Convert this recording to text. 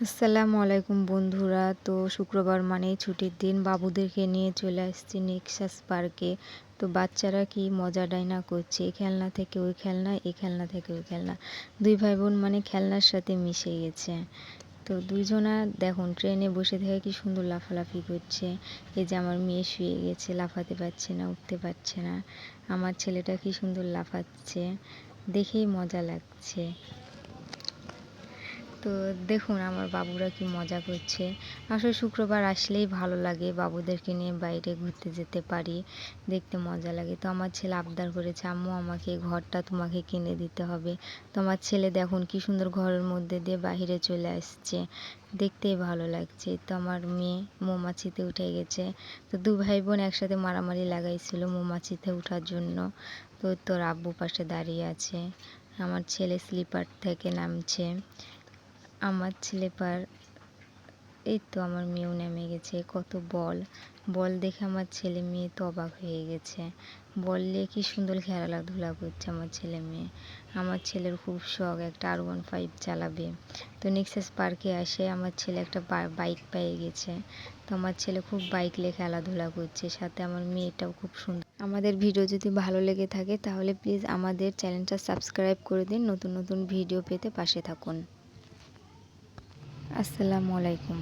আসসালামু আলাইকুম বন্ধুরা। তো শুক্রবার মানেই ছুটির দিন। বাবুদেরকে নিয়ে চলে আসছি নেক্সাস পার্কে। তো বাচ্চারা কি মজাটাই না করছে? এই খেলনা থেকে ওই খেলনা এই খেলনা থেকে ওই খেলনা। দুই ভাই বোন মানে খেলনার সাথে মিশে গেছে। তো দুইজনা দেখুন, ট্রেনে বসে থেকে কি সুন্দর লাফালাফি করছে। এই যে আমার মেয়ে শুয়ে গেছে, লাফাতে পারছে না, উঠতে পারছে না। আমার ছেলেটা কি সুন্দর লাফাচ্ছে। দেখেই মজা লাগছে। তো দেখুন আমার বাবুরা কি মজা করছে। আসলে শুক্রবার আসলেই ভালো লাগে বাবুদেরকে নিয়ে বাইরে ঘুরতে যেতে পারি, দেখতে মজা লাগে। তো আমার ছেলে আবদার করেছে, আম্মু, আমাকে ঘরটা তোমাকে কিনে দিতে হবে। তো আমার ছেলে দেখুন কি সুন্দর ঘরের মধ্যে দিয়ে বাহিরে চলে আসছে, দেখতেই ভালো লাগছে। তো আমার মেয়ে মৌমাছিতে উঠে গেছে। তো দু ভাই বোন একসাথে মারামারি লাগাইছিল মৌমাছিতে ওঠার জন্য। তো তোর আব্বু পাশে দাঁড়িয়ে আছে। আমার ছেলে স্লিপার থেকে নামছে। আমার ছেলে পার এই তো আমার মেয়েও নেমে গেছে, কত বল। বল দেখে আমার ছেলে মেয়ে তো অবাক হয়ে গেছে। বল নিয়ে কি সুন্দর খেলাধুলা করছে আমার ছেলে মেয়ে। আমার ছেলের খুব শখ, একটা আর ওয়ান ফাইভ চালাবে। তো নেক্সাস পার্কে আসে, আমার ছেলে একটা বাইক পেয়ে গেছে। তো আমার ছেলে খুব বাইক নিয়ে খেলাধুলা করছে, সাথে আমার মেয়েটাও খুব সুন্দর। আমাদের ভিডিও যদি ভালো লেগে থাকে, তাহলে প্লিজ আমাদের চ্যানেলটা সাবস্ক্রাইব করে দিন, নতুন নতুন ভিডিও পেতে পাশে থাকুন। আসসালামু আলাইকুম।